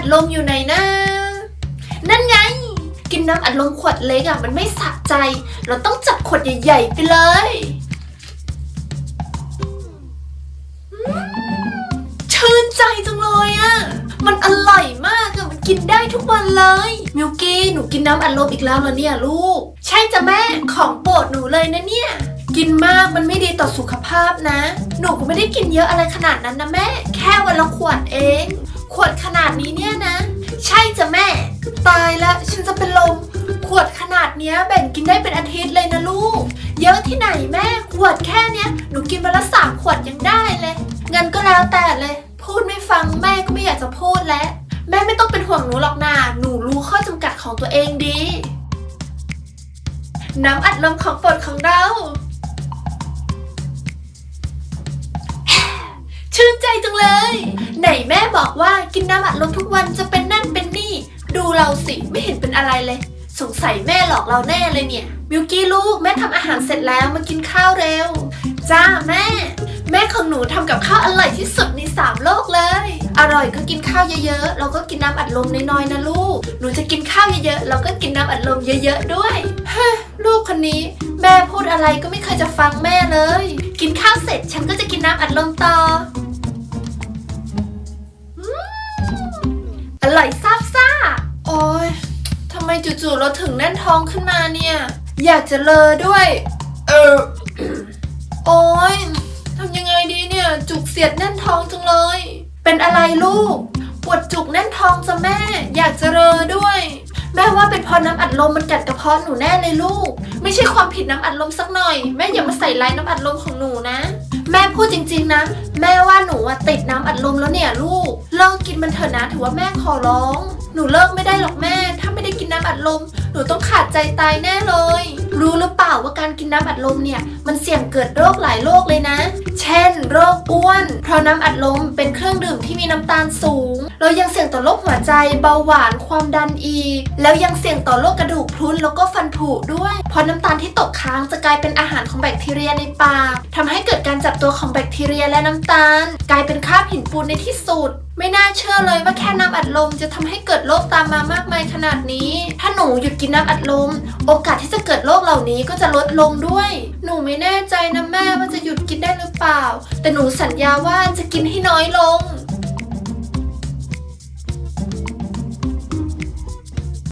อัดลมอยู่ไหนนะ นั่นไง กินน้ำอัดลมขวดเล็กอะมันไม่สะใจ เราต้องจัดขวดใหญ่ ๆ ไปเลยชื่นใจจังเลยอะมันอร่อยมากอะมันกินได้ทุกวันเลย มิวกี้หนูกินน้ำอัดลมอีกแล้วเหรอเนี่ยลูก ใช่จ้ะแม่ของโปรดหนูเลยนะเนี่ย กินมากมันไม่ดีต่อสุขภาพนะ หนูก็ไม่ได้กินเยอะอะไรขนาดนั้นนะแม่ แค่วันละขวดเอง ขวดขนาดนี้เนี่ยนะ ใช่จ้ะแม่ ตายละฉันจะเป็นลม ขวดขนาดเนี้ยแบ่งกินได้เป็นอาทิตย์เลยนะลูก เยอะที่ไหนแม่ขวดแค่เนี้ยหนูกินวันละสามขวดยังได้เลยงั้นก็แล้วแต่เลย พูดไม่ฟังแม่ก็ไม่อยากจะพูดแล้ว แม่ไม่ต้องเป็นห่วงหนูหรอกนาหนูรู้ข้อจำกัดของตัวเองดี น้ำอัดลมของโปรดของเราื่นใจจังเลย ไหนแม่บอกว่ากินน้ำอัดลมทุกวันจะเป็นนั่นเป็นนี่ ดูเราสิไม่เห็นเป็นอะไรเลย สงสัยแม่หลอกเราแน่เลยเนี่ยมิวกี้ลูกแม่ทำอาหารเสร็จแล้วมากินข้าวเร็ว จ้าแม่ แม่ของหนูทำกับข้าวอร่อยที่สุดในสามโลกเลย อร่อยก็กินข้าวเยอะๆเราก็กินน้ำอัดลมน้อยๆนะลูก หนูจะกินข้าวเยอะๆเราก็กินน้ำอัดลมเยอะๆด้วยเฮ้ลูกคนนี้แม่พูดอะไรก็ไม่เคยจะฟังแม่เลย กินข้าวเสร็จฉันก็จะกินน้ำอัดลมต่อ ร่อยซาบซ่า โอ้ยทำไมจู่ๆเราถึงแน่นท้องขึ้นมาเนี่ย อยากจะเลอด้วย เออ โอ้ยทำยังไงดีเนี่ย จุกเสียดแน่นท้องจังเลย เป็นอะไรลูก ปวดจุกแน่นท้องจ้ะแม่ อยากจะเรอด้วย แม่ว่าเป็นเพราะน้ำอัดลมมันกัดกระเพาะหนูแน่เลยลูก ไม่ใช่ความผิดน้ำอัดลมสักหน่อย แม่อย่ามาใส่ร้ายน้ำอัดลมของหนูนะ แม่พูดจริง ๆ นะ แม่ว่าหนูอะติดน้ำอัดลมแล้วเนี่ยลูก เลิกกินมันเถอะนะถือว่าแม่ขอร้อง หนูเลิกไม่ได้หรอกแม่ ถ้าไม่ได้กินน้ำอัดลม หนูต้องขาดใจตายแน่เลย การกินน้ำอัดลมเนี่ยมันเสี่ยงเกิดโรคหลายโรคเลยนะ เช่น โรคอ้วน เพราะน้ำอัดลมเป็นเครื่องดื่มที่มีน้ำตาลสูงแล้วยังเสี่ยงต่อโรคหัวใจเบาหวานความดันอีก แล้วยังเสี่ยงต่อโรคกระดูกพรุนแล้วก็ฟันผุด้วย เพราะน้ำตาลที่ตกค้างจะกลายเป็นอาหารของแบคทีเรียในปากทำให้เกิดการจับตัวของแบคทีเรียและน้ำตาล กลายเป็นคราบหินปูนในที่สุด ไม่น่าเชื่อเลยว่าแค่น้ำอัดลมจะทำให้เกิดโรคตามมามากมายขนาดนี้ นูหยุดกินน้ำอัดลม โอกาสที่จะเกิดโรคเหล่านี้ก็จะลดลงด้วย หนูไม่แน่ใจนะแม่ว่าจะหยุดกินได้หรือเปล่า แต่หนูสัญญาว่าจะกินให้น้อยลง